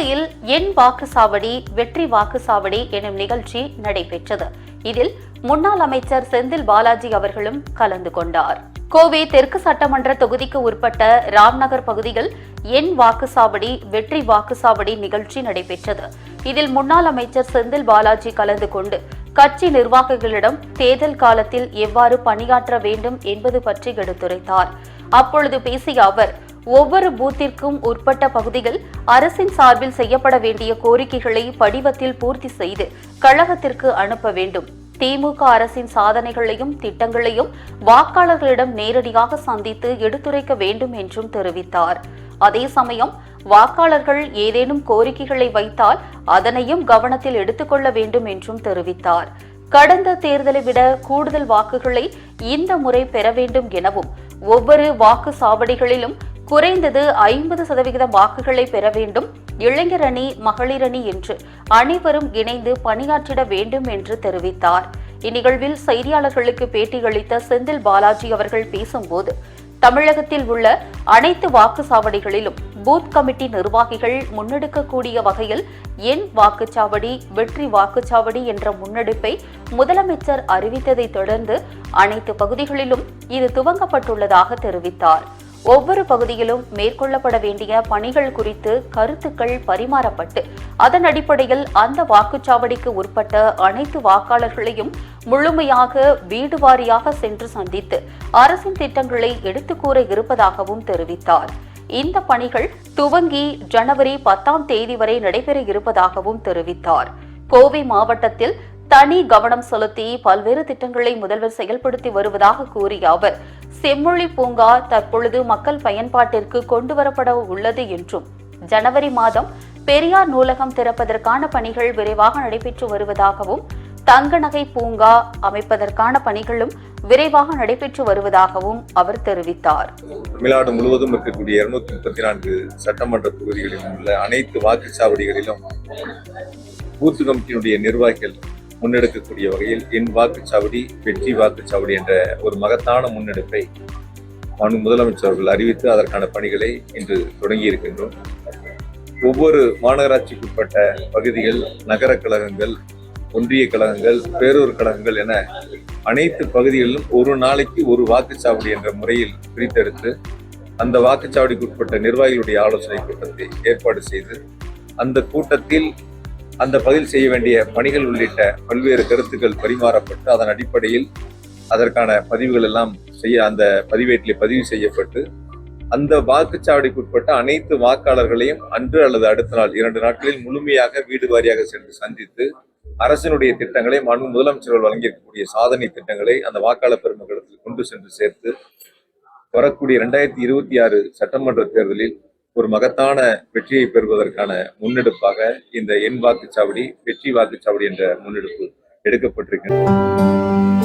கோவையில் என் வாக்குச்சாவடி வெற்றி வாக்குச்சாவடி எனும் நிகழ்ச்சி நடைபெற்றது. இதில் முன்னாள் அமைச்சர் செந்தில் பாலாஜி அவர்களும் கலந்து கொண்டார். கோவை தெற்கு சட்டமன்ற தொகுதிக்கு உட்பட்ட ராம்நகர் பகுதியில் என் வாக்குச்சாவடி வெற்றி வாக்குச்சாவடி நிகழ்ச்சி நடைபெற்றது. இதில் முன்னாள் அமைச்சர் செந்தில் பாலாஜி கலந்து கொண்டு கட்சி நிர்வாகிகளிடம் தேர்தல் காலத்தில் எவ்வாறு பணியாற்ற வேண்டும் என்பது பற்றி எடுத்துரைத்தார். அப்பொழுது பேசிய அவர் ஒவ்வொரு பூத்திற்கும் உட்பட்ட பகுதிகள் அரசின் சார்பில் செய்யப்பட வேண்டிய கோரிக்கைகளை படிவத்தில் பூர்த்தி செய்து கழகத்திற்கு அனுப்ப வேண்டும். திமுக அரசின் சாதனைகளையும் திட்டங்களையும் வாக்காளர்களிடம் நேரடியாக சந்தித்து எடுத்துரைக்க வேண்டும் என்றும் தெரிவித்தார். அதே சமயம் வாக்காளர்கள் ஏதேனும் கோரிக்கைகளை வைத்தால் அதனையும் கவனத்தில் எடுத்துக்கொள்ள வேண்டும் என்றும் தெரிவித்தார். கடந்த தேர்தலை விட கூடுதல் வாக்குகளை இந்த முறை பெற வேண்டும் எனவும் ஒவ்வொரு வாக்கு சாவடிகளிலும் குறைந்தது ஐம்பது சதவிகித வாக்குகளை பெற வேண்டும். இளைஞர் அணி மகளிர் அணி என்று அனைவரும் இணைந்து பணியாற்றிட வேண்டும் என்று தெரிவித்தார். இந்நிகழ்வில் செய்தியாளர்களுக்கு பேட்டியளித்த செந்தில் பாலாஜி அவர்கள் பேசும்போது தமிழகத்தில் உள்ள அனைத்து வாக்குச்சாவடிகளிலும் பூத் கமிட்டி நிர்வாகிகள் முன்னெடுக்கக்கூடிய வகையில் என் வாக்குச்சாவடி வெற்றி வாக்குச்சாவடி என்ற முன்னெடுப்பை முதலமைச்சர் அறிவித்ததை தொடர்ந்து அனைத்து பகுதிகளிலும் இது துவங்கப்பட்டுள்ளதாக தெரிவித்தார். ஒவ்வொரு பகுதியிலும் மேற்கொள்ளப்பட வேண்டிய பணிகள் குறித்து கருத்துக்கள் பரிமாறப்பட்டு அதன் அடிப்படையில் அந்த வாக்குச்சாவடிக்கு உட்பட்ட அனைத்து வாக்காளர்களையும் முழுமையாக வீடு வாரியாக சென்று சந்தித்து அரசின் திட்டங்களை எடுத்துக் கூற இருப்பதாகவும் தெரிவித்தார். இந்த பணிகள் துவங்கி ஜனவரி பத்தாம் தேதி வரை நடைபெற இருப்பதாகவும் தெரிவித்தார். கோவை மாவட்டத்தில் தனி கவனம் செலுத்தி பல்வேறு திட்டங்களை முதல்வர் செயல்படுத்தி வருவதாக கூறிய அவர் செம்மொழி பூங்கா தற்பொழுது மக்கள் பயன்பாட்டிற்கு கொண்டுவரப்பட உள்ளது என்றும் ஜனவரி மாதம் பெரியார் நூலகம் திறப்பதற்கான பணிகள் விரைவாக நடைபெற்று வருவதாகவும் தங்க நகை பூங்கா அமைப்பதற்கான பணிகளும் விரைவாக நடைபெற்று வருவதாகவும் அவர் தெரிவித்தார். தமிழ்நாடு முழுவதும் இருக்கக்கூடிய இருநூத்தி முப்பத்தி நான்கு சட்டமன்ற தொகுதிகளிலும் உள்ள அனைத்து வாக்குச்சாவடிகளிலும் பூத்து கமிட்டியினுடைய நிர்வாகிகள் முன்னெடுக்கக்கூடிய வகையில் என் வாக்குச்சாவடி வெற்றி வாக்குச்சாவடி என்ற ஒரு மகத்தான முன்னெடுப்பை மாண்பு முதலமைச்சர் அவர்கள் அறிவித்து அதற்கான பணிகளை இன்று தொடங்கி இருக்கின்றோம். ஒவ்வொரு மாநகராட்சிக்குட்பட்ட பகுதிகள் நகர கழகங்கள் ஒன்றிய கழகங்கள் பேரூர் கழகங்கள் என அனைத்து பகுதிகளிலும் ஒரு நாளைக்கு ஒரு வாக்குச்சாவடி என்ற முறையில் பிரித்தெடுத்து அந்த வாக்குச்சாவடிக்குட்பட்ட நிர்வாகிகளுடைய ஆலோசனை கூட்டத்தை ஏற்பாடு செய்து அந்த கூட்டத்தில் அந்த பதில் செய்ய வேண்டிய பணிகள் உள்ளிட்ட பல்வேறு கருத்துக்கள் பரிமாறப்பட்டு அதன் அடிப்படையில் அதற்கான பதிவுகள் எல்லாம் செய்ய அந்த பதிவேட்டிலே பதிவு செய்யப்பட்டு அந்த வாக்குச்சாவடிக்குட்பட்ட அனைத்து வாக்காளர்களையும் அன்று அல்லது அடுத்த நாள் இரண்டு நாட்களில் முழுமையாக வீடு வாரியாக சென்று சந்தித்து அரசினுடைய திட்டங்களை மாண்பு முதலமைச்சர்கள் வழங்கியிருக்கக்கூடிய சாதனை திட்டங்களை அந்த வாக்காளர் பெருமக்களிடத்தில் கொண்டு சென்று சேர்த்து வரக்கூடிய இரண்டாயிரத்தி இருபத்தி ஆறு சட்டமன்ற தேர்தலில் ஒரு மகத்தான வெற்றியை பெறுவதற்கான முன்னெடுப்பாக இந்த எண் வாக்குச்சாவடி வெற்றி வாக்குச்சாவடி என்ற முன்னெடுப்பு எடுக்கப்பட்டிருக்கிறது